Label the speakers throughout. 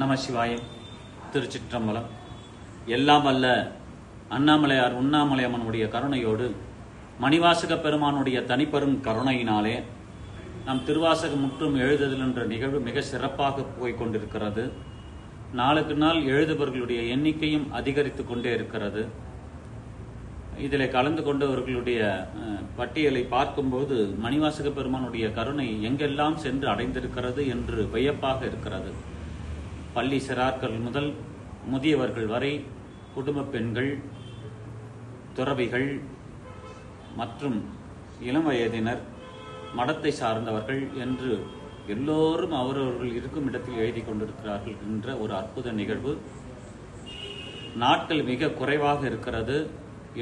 Speaker 1: நம சிவாயம் திருச்சிற்றம்பலம். எல்லாம் அல்ல அண்ணாமலையார் உண்ணாமலையம்மனுடைய கருணையோடு மணிவாசக பெருமானுடைய தனிப்பெரும் கருணையினாலே நம் திருவாசகம் முற்றும் எழுதுதல் என்ற நிகழ்வு மிக சிறப்பாக போய்க் கொண்டிருக்கிறது. நாளுக்கு நாள் எழுதுபவர்களுடைய எண்ணிக்கையும் அதிகரித்து கொண்டே இருக்கிறது. இதில் கலந்து கொண்டவர்களுடைய பட்டியலை பார்க்கும்போது மணிவாசக பெருமானுடைய கருணை எங்கெல்லாம் சென்று அடைந்திருக்கிறது என்று வியப்பாக இருக்கிறது. பள்ளி சிறார்கள் முதல் முதியவர்கள் வரை குடும்ப பெண்கள் துறவிகள் மற்றும் இளம் வயதினர் மடத்தை சார்ந்தவர்கள் என்று எல்லோரும் அவரவர்கள் இருக்கும் இடத்தில் எழுதி கொண்டிருக்கிறார்கள் என்ற ஒரு அற்புத நிகழ்வு. நாட்கள் மிக குறைவாக இருக்கிறது.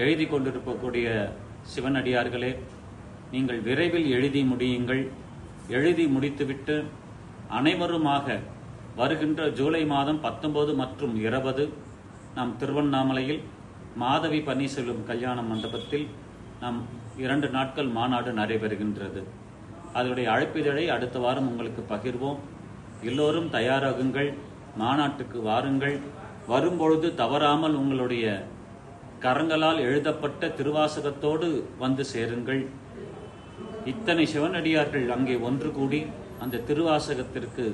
Speaker 1: எழுதி கொண்டிருக்கக்கூடிய சிவனடியார்களே நீங்கள் விரைவில் எழுதி முடியுங்கள். எழுதி முடித்துவிட்டு அனைவருமாக வருகின்ற ஜூலை மாதம் பத்தொன்பது மற்றும் இருபது நாம் திருவண்ணாமலையில் மாதவி பன்னீர்செல்வம் கல்யாண மண்டபத்தில் நாம் இரண்டு நாட்கள் மாநாடு நடைபெறுகின்றது. அதனுடைய அழைப்பிதழை அடுத்த வாரம் உங்களுக்கு பகிர்வோம். எல்லோரும் தயாராகுங்கள் மாநாட்டுக்கு வாருங்கள். வரும்பொழுது தவறாமல் உங்களுடைய கரங்களால் எழுதப்பட்ட திருவாசகத்தோடு வந்து சேருங்கள். இத்தனை சிவனடியார்கள் அங்கே ஒன்று கூடி அந்த திருவாசகத்திற்கு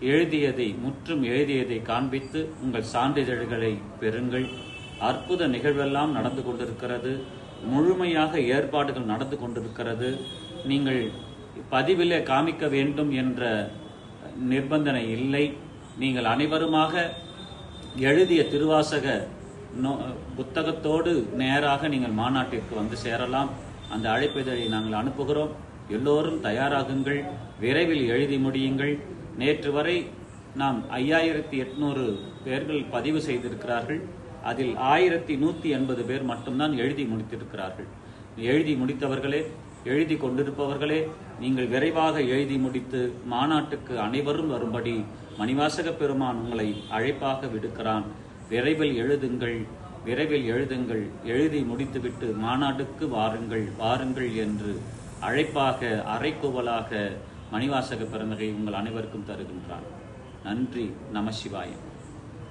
Speaker 1: எழுதியதை முற்றும் எழுதியதை காண்பித்து உங்கள் சான்றிதழ்களை பெறுங்கள். அற்புத நிகழ்வெல்லாம் நடந்து கொண்டிருக்கிறது. முழுமையாக ஏற்பாடுகள் நடந்து கொண்டிருக்கிறது. நீங்கள் பதிவிலே காமிக்க வேண்டும் என்ற நிர்பந்தனை இல்லை. நீங்கள் அனைவருமாக எழுதிய திருவாசக நோ- புத்தகத்தோடு நேராக நீங்கள் மாநாட்டிற்கு வந்து சேரலாம். அந்த அழைப்பிதழை நாங்கள் அனுப்புகிறோம். எல்லோரும் தயாராகுங்கள். விரைவில் எழுதி முடியுங்கள். நேற்று வரை நாம் ஐயாயிரத்தி எட்நூறு பேர்கள் பதிவு செய்திருக்கிறார்கள். அதில் ஆயிரத்தி நூற்றி எண்பது பேர் மட்டும்தான் எழுதி முடித்திருக்கிறார்கள். எழுதி முடித்தவர்களே எழுதி கொண்டிருப்பவர்களே நீங்கள் விரைவாக எழுதி முடித்து மாநாட்டுக்கு அனைவரும் வரும்படி மணிவாசக பெருமான் உங்களை அழைப்பாக விடுக்கிறான். விரைவில் எழுதுங்கள் விரைவில் எழுதுங்கள் எழுதி முடித்துவிட்டு மாநாட்டுக்கு வாருங்கள் வாருங்கள் என்று அழைப்பாக அரைக்குவலாக மணிவாசக பிறந்தகை உங்கள் அனைவருக்கும் தருகின்றார். நன்றி நம சிவாயம்